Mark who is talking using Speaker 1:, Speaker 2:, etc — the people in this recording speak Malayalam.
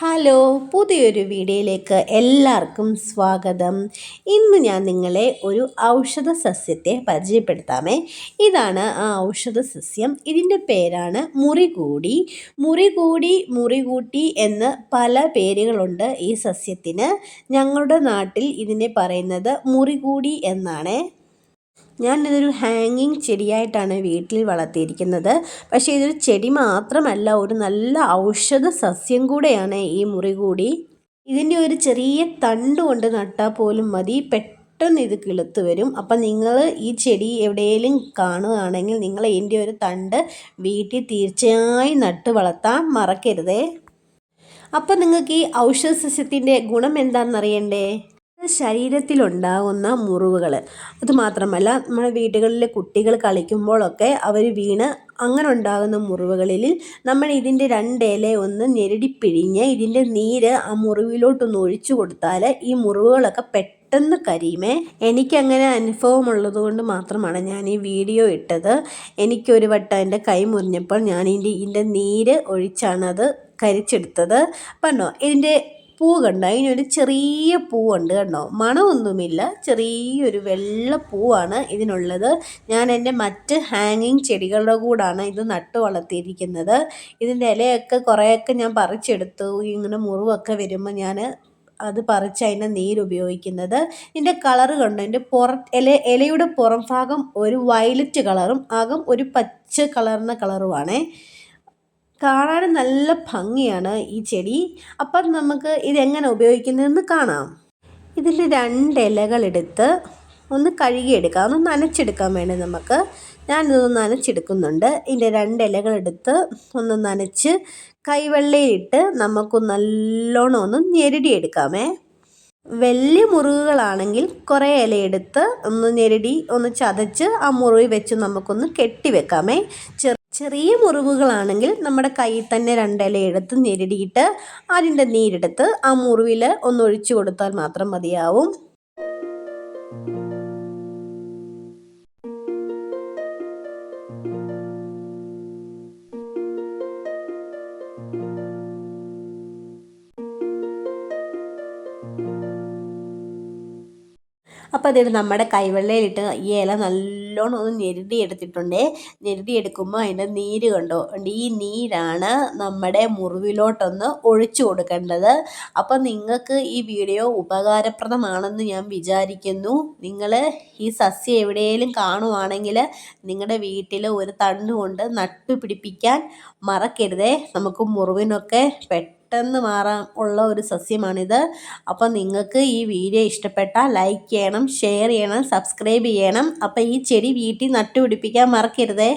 Speaker 1: ഹലോ പുതിയൊരു വീഡിയോയിലേക്ക് എല്ലാവർക്കും സ്വാഗതം ഇന്ന് ഞാൻ നിങ്ങളെ ഒരു ഔഷധ സസ്യത്തെ പരിചയപ്പെടുത്താമേ ഇതാണ് ആ ഔഷധ സസ്യം ഇതിൻ്റെ പേരാണ് മുറികൂടി മുറികൂടി മുറികൂട്ടി എന്ന് പല പേരുകളുണ്ട് ഈ സസ്യത്തിന് ഞങ്ങളുടെ നാട്ടിൽ ഇതിനെ പറയുന്നത് മുറികൂടി എന്നാണ് ഞാനിതൊരു ഹാങ്ങിങ് ചെടിയായിട്ടാണ് വീട്ടിൽ വളർത്തിയിരിക്കുന്നത് പക്ഷേ ഇതൊരു ചെടി മാത്രമല്ല ഒരു നല്ല ഔഷധ സസ്യം കൂടെയാണ് ഈ മുറി കൂടി ഇതിൻ്റെ ഒരു ചെറിയ തണ്ട് കൊണ്ട് നട്ടാൽ പോലും മതി പെട്ടെന്ന് ഇത് കിളുത്ത് വരും അപ്പം നിങ്ങൾ ഈ ചെടി എവിടെയെങ്കിലും കാണുകയാണെങ്കിൽ നിങ്ങൾ ഇതിൻ്റെ ഒരു തണ്ട് വീട്ടിൽ തീർച്ചയായും നട്ട് വളർത്താൻ മറക്കരുതേ അപ്പം നിങ്ങൾക്ക് ഈ ഔഷധ സസ്യത്തിൻ്റെ ഗുണം എന്താണെന്നറിയണ്ടേ ശരീരത്തിലുണ്ടാകുന്ന മുറിവുകൾ അതുമാത്രമല്ല നമ്മുടെ വീടുകളിൽ കുട്ടികൾ കളിക്കുമ്പോഴൊക്കെ അവർ വീണ് അങ്ങനെ ഉണ്ടാകുന്ന മുറിവുകളിൽ നമ്മൾ ഇതിൻ്റെ രണ്ടില ഒന്ന് ഞെരടി പിഴിഞ്ഞ് ഇതിൻ്റെ നീര് ആ മുറിവിലോട്ടൊന്ന് ഒഴിച്ചു കൊടുത്താൽ ഈ മുറിവുകളൊക്കെ പെട്ടെന്ന് കരിയുമേ എനിക്കങ്ങനെ അനുഭവമുള്ളത് കൊണ്ട് മാത്രമാണ് ഞാൻ ഈ വീഡിയോ ഇട്ടത് എനിക്കൊരു വട്ടം എൻ്റെ കൈ മുറിഞ്ഞപ്പോൾ ഞാൻ ഇതിൻ്റെ ഇതിൻ്റെ നീര് ഒഴിച്ചാണത് കരിച്ചെടുത്തത് പറഞ്ഞോ ഇതിൻ്റെ പൂ കണ്ടോ അതിനൊരു ചെറിയ പൂവുണ്ട് കണ്ടോ മണമൊന്നുമില്ല ചെറിയൊരു വെള്ള പൂവാണ് ഇതിനുള്ളത് ഞാൻ എൻ്റെ മറ്റ് ഹാങ്ങിങ് ചെടികളുടെ കൂടാണ് ഇത് നട്ട് വളർത്തിയിരിക്കുന്നത് ഇതിൻ്റെ ഇലയൊക്കെ കുറേയൊക്കെ ഞാൻ പറിച്ചെടുത്തു ഇങ്ങനെ മുറിവൊക്കെ വരുമ്പോൾ ഞാൻ അത് പറിച്ച് അതിൻ്റെ നീര് ഇതിൻ്റെ കളറ് കണ്ടു ഇതിൻ്റെ പുറ ഇല ഇലയുടെ പുറം ഭാഗം ഒരു വയലറ്റ് കളറും ആകും ഒരു പച്ച കളറിന കളറുമാണേ കാണാനും നല്ല ഭംഗിയാണ് ഈ ചെടി അപ്പം നമുക്ക് ഇതെങ്ങനെ ഉപയോഗിക്കുന്നതെന്ന് കാണാം ഇതിൽ രണ്ട് ഇലകളെടുത്ത് ഒന്ന് കഴുകിയെടുക്കാം ഒന്ന് നനച്ചെടുക്കാൻ വേണ്ടി നമുക്ക് ഞാനിതൊന്ന് നനച്ചെടുക്കുന്നുണ്ട് ഇതിൻ്റെ രണ്ട് ഇലകളെടുത്ത് ഒന്ന് നനച്ച് കൈവെള്ളയിട്ട് നമുക്ക് നല്ലോണം ഒന്ന് ഞെരടിയെടുക്കാമേ വലിയ മുറിവുകളാണെങ്കിൽ കുറേ ഇലയെടുത്ത് ഒന്ന് ഞെരടി ഒന്ന് ചതച്ച് ആ മുറിവ് വെച്ച് നമുക്കൊന്ന് കെട്ടി വെക്കാമേ ചെറു ചെറിയ മുറിവുകളാണെങ്കിൽ നമ്മുടെ കയ്യിൽ തന്നെ രണ്ടില എടുത്ത് ഞെരടിയിട്ട് അതിൻ്റെ നീരെടുത്ത് ആ മുറിവിൽ ഒന്ന് ഒഴിച്ചു കൊടുത്താൽ മാത്രം മതിയാവും അപ്പോൾ അതിൽ നമ്മുടെ കൈവെള്ളയിലിട്ട് ഈ ഇല നല്ലോണം ഒന്ന് ഞെരുതി എടുത്തിട്ടുണ്ടേ ഞെരുതി എടുക്കുമ്പോൾ അതിൻ്റെ നീര് കണ്ടോ ഈ നീരാണ് നമ്മുടെ മുറിവിലോട്ടൊന്ന് ഒഴിച്ചു കൊടുക്കേണ്ടത് അപ്പോൾ നിങ്ങൾക്ക് ഈ വീഡിയോ ഉപകാരപ്രദമാണെന്ന് ഞാൻ വിചാരിക്കുന്നു നിങ്ങൾ ഈ സസ്യം എവിടെയെങ്കിലും കാണുവാണെങ്കിൽ നിങ്ങളുടെ വീട്ടിൽ ഒരു തണ്ടുകൊണ്ട് നട്ടു പിടിപ്പിക്കാൻ മറക്കരുതേ നമുക്ക് മുറിവിനൊക്കെ പെട്ടെന്ന് പെട്ടെന്ന് മാറാൻ ഉള്ള ഒരു സസ്യമാണിത് അപ്പോൾ നിങ്ങൾക്ക് ഈ വീഡിയോ ഇഷ്ടപ്പെട്ടാൽ ലൈക്ക് ചെയ്യണം ഷെയർ ചെയ്യണം സബ്സ്ക്രൈബ് ചെയ്യണം അപ്പോൾ ഈ ചെടി വീട്ടിൽ നട്ടുപിടിപ്പിക്കാൻ മറക്കരുതേ